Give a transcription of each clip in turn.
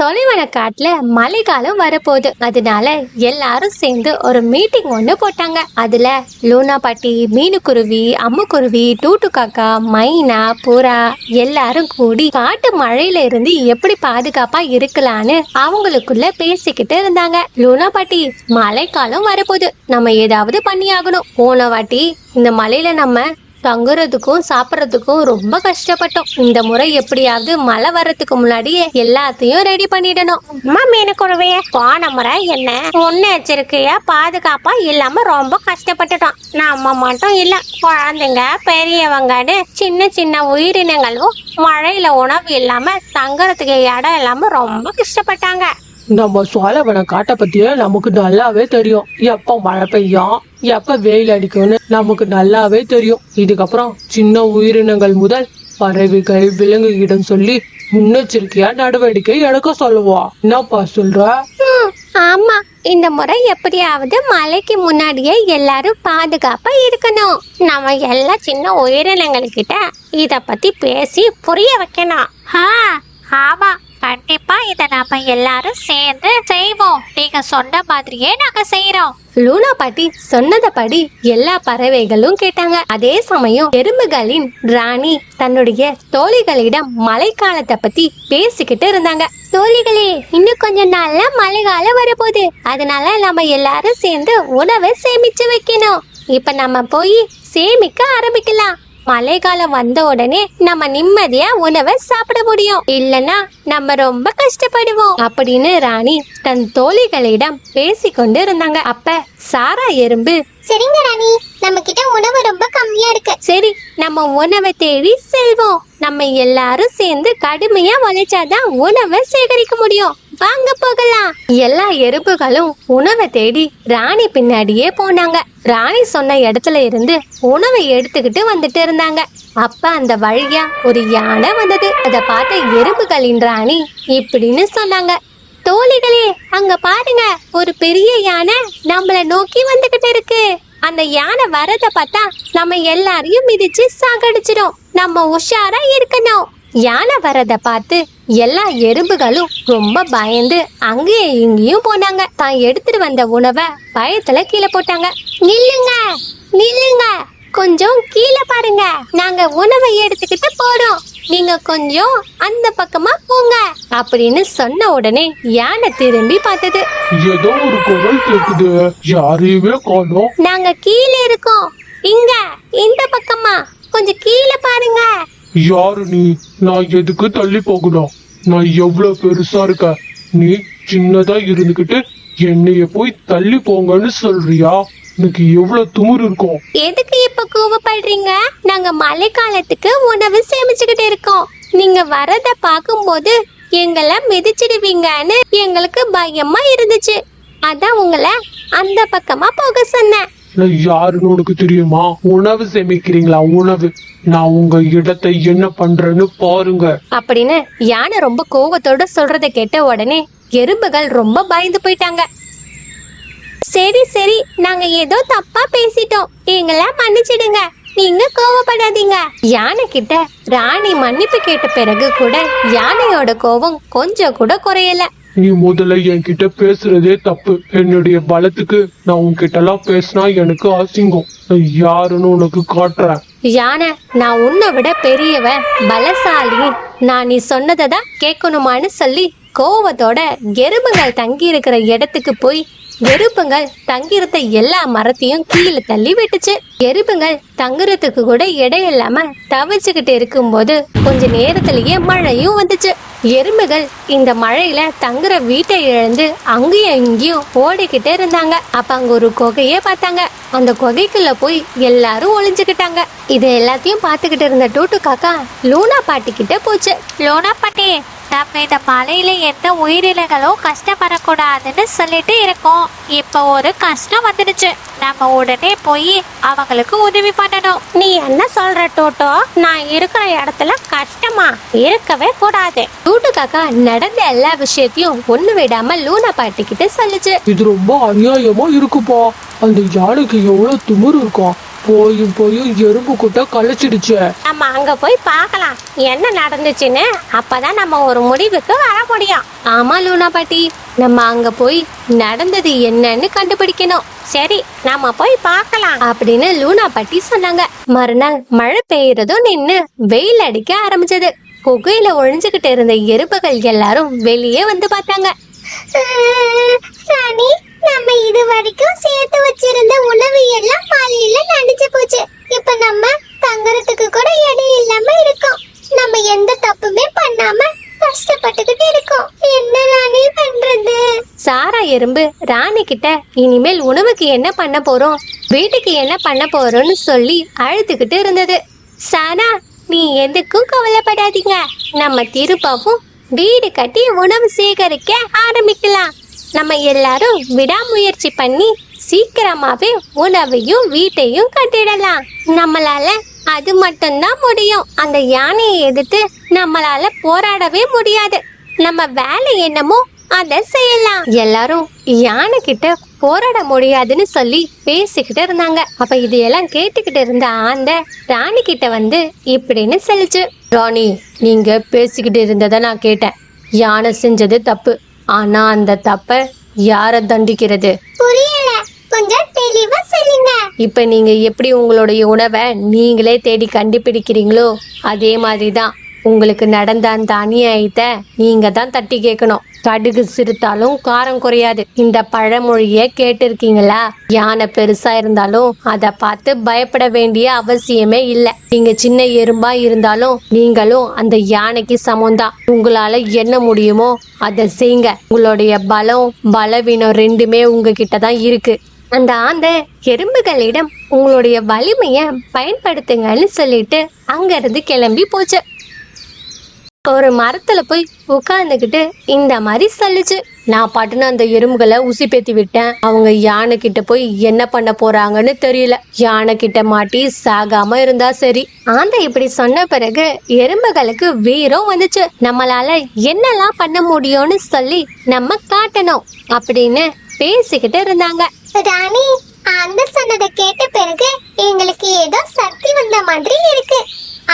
சொலைவன காட்டுல மழைக்காலம் வரப்போகுது. அதனால எல்லாரும் சேர்ந்து ஒரு மீட்டிங் ஒன்று போட்டாங்க. அதுல லூனா பாட்டி மீனுக்குருவி அம்முக்குருவி டூட்டு காக்கா மைனா புறா எல்லாரும் கூடி காட்டு மழையில இருந்து எப்படி பாதுகாப்பா இருக்கலாம்னு அவங்களுக்குள்ள பேசிக்கிட்டு இருந்தாங்க. லூனா பாட்டி மழைக்காலம் வரப்போகுது. நம்ம ஏதாவது பண்ணியாகணும். போன வாட்டி இந்த மழையில நம்ம தங்குறதுக்கும் சாப்பிட்றதுக்கும் ரொம்ப கஷ்டப்பட்டோம். இந்த முறை எப்படியாவது மழை வர்றதுக்கு முன்னாடியே எல்லாத்தையும் ரெடி பண்ணிடணும். அம்மா மீனுக்குருவே போன முறை என்ன? முன்னெச்சரிக்கையா பாதுகாப்பா இல்லாம ரொம்ப கஷ்டப்பட்டுட்டோம். நம்ம மட்டும் இல்ல குழந்தைங்க பெரியவங்கன்னு சின்ன சின்ன உயிரினங்களும் மழையில உணவு இல்லாம தங்குறதுக்கு இடம் இல்லாம ரொம்ப கஷ்டப்பட்டாங்க. நம்ம சோழவன காட்டை பத்தியே நமக்கு நல்லாவே தெரியும். எப்ப மழை பெய்யும் எப்ப வெயில் அடிக்கும்னு நமக்கு நல்லாவே தெரியும். இதுக்கப்புறம் சின்ன உயிரினங்கள் முதல் பறவைகள் விலங்குகிடம் சொல்லி முன்னெச்சரிக்கையா நடவடிக்கை எடுக்க சொல்லுவோம் என்னப்பா சொல்ற? ஆமா. இந்த முறை எப்படியாவது மழைக்கு முன்னாடியே எல்லாரும் பாதுகாப்பா இருக்கணும். நம்ம எல்லா சின்ன உயிரினங்கள் கிட்ட இத பத்தி பேசி புரிய வைக்கணும். ஆமா. இத நாம எல்லாரும் சேர்ந்து செய்வோம். நீங்க சொன்ன மாதிரியே நாங்க செய்யறோம் லூனா பாட்டி சொன்னதபடி எல்லா பறவைகளும் கேட்டாங்க. அதே சமயம் எறும்புகளின் ராணி தன்னுடைய தோழிகளிடம் மழைக்காலத்தை பத்தி பேசிக்கிட்டு இருந்தாங்க. தோழிகளே இன்னும் கொஞ்ச நாள்ல மழைக்காலம் வரப்போகுது. அதனால நம்ம எல்லாரும் சேர்ந்து உணவை சேமிச்சு வைக்கணும். இப்ப நம்ம போய் சேமிக்க ஆரம்பிக்கலாம். மழைக்காலம் வந்த உடனே நம்ம நிம்மதியா உணவை சாப்பிட முடியும். இல்லனா நம்ம ரொம்ப கஷ்டப்படுவோம். அப்படின்னு ராணி தன் தோழிகளிடம் பேசிக்கொண்டு இருந்தாங்க. அப்ப சாரா எறும்பு சரிங்க ராணி நம்ம கிட்ட உணவு ரொம்ப கம்மியா இருக்கு. சரி நம்ம உணவை தேடி செல்வோம். நம்ம எல்லாரும் சேர்ந்து கடுமையா உழைச்சாதான் உணவை சேகரிக்க முடியும். வாங்க போகலாம். எல்லா எறும்புகளும் உணவை தேடி ராணி பின்னாடியே போனாங்க. ராணி சொன்ன இடத்துல இருந்து உணவை எடுத்துக்கிட்டு வந்துட்டு இருந்தாங்க. அப்ப அந்த வழியா ஒரு யானை வந்தது. அதை பார்த்த எறும்புகளின் ராணி இப்படின்னு சொன்னாங்க. தோழிகளே அங்க பாருங்க. ஒரு பெரிய யானை நம்மள நோக்கி வந்துகிட்டு இருக்கு. அந்த யானை வரத பார்த்தா நம்ம எல்லாரையும் மிதிச்சு சாகடிச்சிடும். நம்ம உஷாரா இருக்கணும். யானை வரத பார்த்து எல்லா எறும்புகளும் ரொம்ப பயந்து அங்கேயும் இங்கேயும் போனாங்க. தான் எடுத்துட்டு வந்த உணவை பயத்துல கீழே போட்டாங்க. நில்லுங்க நில்லுங்க கொஞ்சம் கீழே பாருங்க. நாங்க உணவை எடுத்துக்கிட்டு போறோம். நீங்க கொஞ்சம் அந்த பக்கமா போங்க அப்படின்னு சொன்ன உடனே யானை திரும்பி பார்த்தது. ஏதோ ஒரு குரல் கேக்குது. யாரையுமே காணோம். நாங்க கீழே இருக்கோம். இங்க இந்த பக்கமா. கொஞ்சம் கீழே பாருங்க. யாரு நீ நான் எதுக்கு தள்ளி போகணும்? நான் எவ்வளவு பெருசா இருக்க? நீ சின்னதா இருந்துகிட்டு என்னைய போய் தள்ளி போங்கன்னு சொல்றியா? எனக்கு எவ்வளவு துமுறு இருக்கும். எதுக்கு இப்ப கோவப்படுறீங்க? நாங்க மழைக்காலத்துக்கு உணவு சேமிச்சுக்கிட்டு இருக்கோம். நீங்க வரத பார்க்கும்போது எங்களை மிதிச்சிடுவீங்கன்னு எங்களுக்கு பயமா இருந்துச்சு. அதான் உங்களை அந்த பக்கமா போக சொன்னேன். நான் யாருன்னு உனக்கு தெரியுமா? உணவு சேமிக்கிறீங்களா? உணவு. நான் உங்க இடத்தை என்ன பண்றேன்னு பாருங்க. அப்படின்னு யானை ரொம்ப கோவத்தோட சொல்றத கேட்ட உடனே எறும்புகள் ரொம்ப பயந்து போயிட்டாங்க. சரி சரி நாங்க ஏதோ தப்பா பேசிட்டோம். எங்களை மன்னிச்சிடுங்க. நீங்க கோவப்படாதீங்க. யானை கிட்ட ராணி மன்னிப்பு கேட்ட பிறகு கூட யானையோட கோவம் கொஞ்சம் கூட குறையல. நீ முதல்ல என்கிட்ட பேசுறதே தப்பு. என்னுடைய பலத்துக்கு நான் உன்கிட்ட எல்லாம் பேசினா எனக்கு அசிங்கம். யாருன்னு உனக்கு காட்டுறேன். யானை நான் உன்னை விட பெரியவ பலசாலி. நான் நீ சொன்னதை தான் கேட்கணுமான்னு சொல்லி கோவத்தோட எறும்புகள் தங்கி இருக்கிற இடத்துக்கு போய் எருப்புங்கள் தங்கியிருந்த எல்லா மரத்தையும் கீழே தள்ளி விட்டுச்சு. எருப்புங்கள் தங்குறதுக்கு கூட இடம் இல்லாம தவிச்சுக்கிட்டு இருக்கும்போது கொஞ்ச நேரத்திலேயே மழையும் வந்துச்சு. எறும்புகள் இந்த மழையில தங்குற வீட்டை இழந்து அங்கேயும் இங்கேயும் ஓடிக்கிட்டே இருந்தாங்க. அப்ப அங்க ஒரு குகையே பார்த்தாங்க. அந்த குகைக்குள்ள போய் எல்லாரும் ஒளிஞ்சுக்கிட்டாங்க. இது எல்லாத்தையும் பார்த்துக்கிட்டு இருந்த டூட்டு காக்கா லூனா பாட்டி கிட்ட போச்சு. லூனா பாட்டி நம்ம இந்த மலையில எந்த உயிரினங்களும் கஷ்டப்படக்கூடாதுன்னு சொல்லிட்டு இருக்கோம். இப்போ ஒரு கஷ்டம் வந்துடுச்சு. நம்ம உடனே போய் அவங்களுக்கு உதவி பண்ணணும். நீ என்ன சொல்ற டோட்டோ? நான் இருக்கிற இடத்துல கஷ்டமா இருக்கவே கூடாது. டூட்டு காக்கா நடந்த எல்லா விஷயத்தையும் ஒண்ணு விடாம லூனா பாட்டி கிட்ட சொல்லுச்சு. இது ரொம்ப அநியாயமா இருக்குப்பா. அந்த யானைக்கு எவ்வளவு துமுறு இருக்கும். போயும் போயும் எறும்பு கூட்ட கழிச்சிடுச்சு நம்ம அங்க போய் பார்க்கலாம். என்ன நடந்துச்சுன்னு அப்பதான் நம்ம ஒரு முடிவுக்கு வர முடியும். ஆமா லூனா பாட்டி நம்ம அங்க போய் நடந்தது என்னன்னு கண்டுபிடிக்கணும். சரி நாம போய் பார்க்கலாம் அப்படின்னு லூனா பாட்டி சொன்னாங்க. மறுநாள் மழை பெய்யறதும் நின்னு வெயில் அடிக்க ஆரம்பிச்சது. புகையில ஒழிஞ்சுகிட்டு இருந்த எறும்புகள் எல்லாரும் வெளியே வந்து பார்த்தாங்க. ராணி நம்ம இது வரைக்கும் சேர்த்து வச்சிருந்த உணவு எல்லாம் மழையில நனைஞ்சு போச்சு. இப்ப நம்ம தங்குறதுக்கு கூட இடம் இல்லாம இருக்கோம். நம்ம எந்த தப்புமே பண்ணாம கஷ்டப்பட்டுக்கிட்டு இருக்கோம். என்ன ராணி பண்றது? சாரா எறும்பு ராணி கிட்ட இனிமேல் உணவுக்கு என்ன பண்ண போறோம்? வீட்டுக்கு என்ன பண்ண போறோம்னு சொல்லி அழுதுகிட்டு இருந்தது. சாரா நீ எதுக்கும் கவலைப்படாதீங்க. நம்ம திருப்பாவும் வீடு கட்டி உணவு சேகரிக்க ஆரம்பிக்கலாம். நம்ம எல்லாரும் விடாமுயற்சி பண்ணி சீக்கிரமாவே உணவையும் வீட்டையும் கட்டிடலாம். நம்மளால அது மட்டும்தான் முடியும். அந்த யானையை எதிர்த்து நம்மளால போராடவே முடியாது. நம்ம வேலை என்னமோ அதை செய்யலாம். எல்லாரும் யானை கிட்ட போராட முடியாதுன்னு சொல்லி பேசிக்கிட்டு இருந்தாங்க. அப்ப இதையெல்லாம் கேட்டுக்கிட்டு இருந்த ஆந்த ராணி கிட்ட வந்து இப்படின்னு சொல்லிச்சு. ராணி நீங்க பேசிக்கிட்டு இருந்ததை நான் கேட்டேன். யானை செஞ்சது தப்பு. ஆனா அந்த தப்ப யார தண்டிக்கிறது? புரியல. கொஞ்சம் தெளிவா சொல்லுங்க. இப்ப நீங்க எப்படி உங்களுடைய உணவை நீங்களே தேடி கண்டுபிடிக்கிறீங்களோ அதே மாதிரி தான் உங்களுக்கு நடந்த அந்த அநியாயத்தை நீங்க தான் தட்டி கேட்கணும். கடுகு சிறுத்தாலும் காரம் குறையாது. இந்த பழமொழிய கேட்டிருக்கீங்களா? யானை பெருசா இருந்தாலும் அதை பார்த்து பயப்பட வேண்டிய அவசியமே இல்லை. நீங்க சின்ன எறும்பா இருந்தாலும் நீங்களும் அந்த யானைக்கு சமம்தான். உங்களால என்ன முடியுமோ அதை செய்யுங்க. உங்களுடைய பலம் பலவீனம் ரெண்டுமே உங்ககிட்ட தான் இருக்கு. அந்த ஆந்த எறும்புகளிடம் உங்களுடைய வலிமைய பயன்படுத்துங்கன்னு சொல்லிட்டு அங்கிருந்து கிளம்பி போச்சு. ஒரு மரத்துல போய் உட்கார்ந்துக்கிட்டு இந்த மாதிரி சொல்லுச்சு. நான் பாட்டுன்னு அந்த எறும்புகளை உசி பேத்தி விட்டேன். அவங்க யானை கிட்ட போய் என்ன பண்ண போறாங்கன்னு தெரியல. யானை கிட்ட மாட்டி சாகாம இருந்தா சரி. ஆந்த இப்படி சொன்ன பிறகு எறும்புகளுக்கு வீரம் வந்துச்சு. நம்மளால என்னெல்லாம் பண்ண முடியும்னு சொல்லி நம்ம காட்டணும் அப்படின்னு பேசிக்கிட்டு இருந்தாங்க. ராணி அந்த சொன்னதை கேட்ட பிறகு எங்களுக்கு ஏதோ சக்தி வந்த மாதிரி இருக்கு.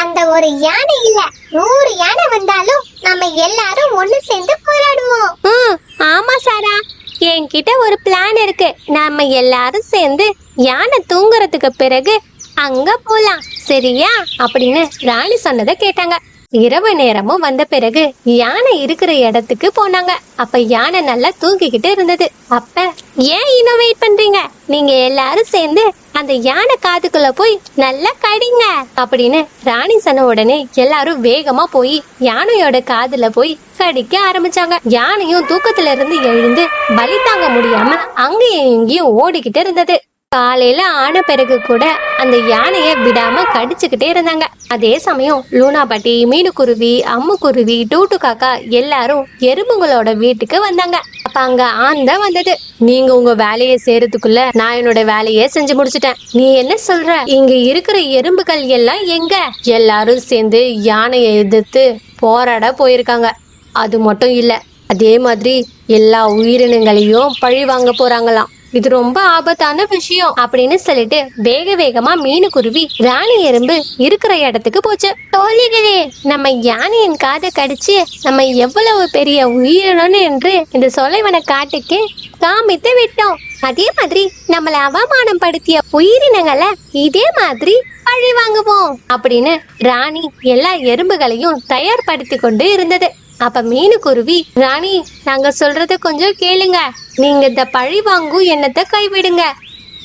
அந்த ஒரு யானை இல்ல நூறு யானை வந்தாலும் நம்ம எல்லாரும் ஒண்ணு சேர்ந்து போராடுவோம். ம் ஆமா சாரா என்கிட்ட ஒரு பிளான் இருக்கு. நாம எல்லாரும் சேர்ந்து யானை தூங்குறதுக்கு பிறகு அங்க போலாம். சரியா? அப்படின்னு ராணி சொன்னதை கேட்டாங்க. இரவு நேரமும் வந்த பிறகு யானை இருக்கிற இடத்துக்கு போனாங்க. அப்ப யானை நல்லா தூங்கிக்கிட்டு இருந்தது. அப்ப ஏன் இன்னும் வெயிட் பண்றீங்க? நீங்க எல்லாரும் சேர்ந்து அந்த யானை காதுக்குள்ள போய் நல்லா கடிங்க அப்படின்னு ராணி சொன்ன உடனே எல்லாரும் வேகமா போய் யானையோட காதுல போய் கடிக்க ஆரம்பிச்சாங்க. யானையும் தூக்கத்துல இருந்து எழுந்து வலி தாங்க முடியாம அங்கேயும் இங்கேயும் ஓடிக்கிட்டு இருந்தது. காலையில் ஆன பிறகு கூட அந்த யானையை விடாமல் கடிச்சுக்கிட்டே இருந்தாங்க. அதே சமயம் லூனா பாட்டி மீனுக்குருவி அம்முக்குருவி டூட்டு காக்கா எல்லாரும் எறும்புங்களோட வீட்டுக்கு வந்தாங்க. அப்ப அங்க ஆந்த வந்தது. நீங்க உங்க வேலையை செய்யறதுக்குள்ள நான் என்னோட வேலையை செஞ்சு முடிச்சிட்டேன். நீ என்ன சொல்ற? இங்க இருக்கிற எறும்புகள் எல்லாம் எங்க? எல்லாரும் சேர்ந்து யானையை எதிர்த்து போராட போயிருக்காங்க. அது மட்டும் இல்ல அதே மாதிரி எல்லா உயிரினங்களையும் பழி வாங்க போறாங்களாம். இது ரொம்ப ஆபத்தான விஷயம் அப்படின்னு சொல்லிட்டு வேக வேகமா மீனுக்குருவி ராணி எறும்பு இருக்கிற இடத்துக்கு போச்சு. தோழிகளே நம்ம யானையின் காதை கடிச்சு நம்ம எவ்வளவு பெரிய உயிரினம் என்று இந்த சொலைவன காட்டுக்கு காமித்து விட்டோம். அதே மாதிரி நம்மளை அவமானம் படுத்திய உயிரினங்களை இதே மாதிரி பழி வாங்குவோம் அப்படின்னு ராணி எல்லா எறும்புகளையும் தயார்படுத்தி கொண்டு இருந்தது. அப்ப மீனுக்குருவி ராணி நாங்க சொல்றத கொஞ்சம் கேளுங்க. நீங்க இந்த பழி வாங்கும் எண்ணத்தை கைவிடுங்க.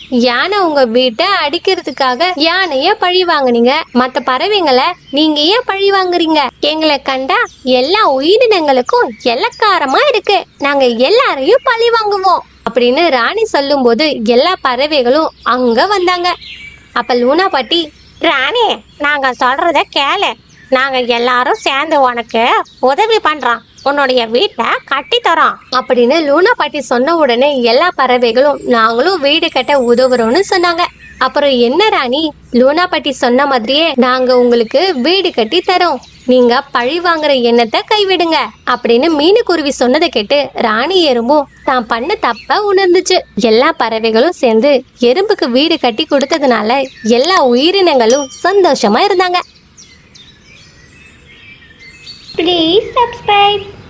யானை உங்க வீட்டை அடிக்கிறதுக்காக யானைய பழி வாங்குனீங்க. மத்த பறவைங்களை நீங்க ஏன் பழி வாங்குறீங்க? எங்களை கண்டா எல்லா உயிரினங்களுக்கும் எல்லக்காரமா இருக்கு. நாங்க எல்லாரையும் பழி வாங்குவோம். அப்படின்னு ராணி சொல்லும்போது எல்லா பறவைகளும் அங்க வந்தாங்க. அப்ப லூனா பாட்டி ராணி நாங்க சொல்றத கேளு. நாங்கள் எல்லாரும் சேர்ந்து உனக்கு உதவி பண்ணுறான் உன்னுடைய வீட்டை கட்டி தரோம். அப்படின்னு லூனா பாட்டி சொன்ன உடனே எல்லா பறவைகளும் நாங்களும் வீடு கட்ட உதவுறோம்னு சொன்னாங்க. அப்புறம் என்ன ராணி? லூனா பாட்டி சொன்ன மாதிரியே நாங்க உங்களுக்கு வீடு கட்டி தரோம். நீங்க பழி வாங்குற எண்ணத்தை கைவிடுங்க. அப்படின்னு மீனுக்குருவி சொன்னதை கேட்டு ராணி எறும்பும் தான் பண்ண தப்ப உணர்ந்துச்சு. எல்லா பறவைகளும் சேர்ந்து எறும்புக்கு வீடு கட்டி கொடுத்ததுனால எல்லா உயிரினங்களும் சந்தோஷமா இருந்தாங்க. Please subscribe.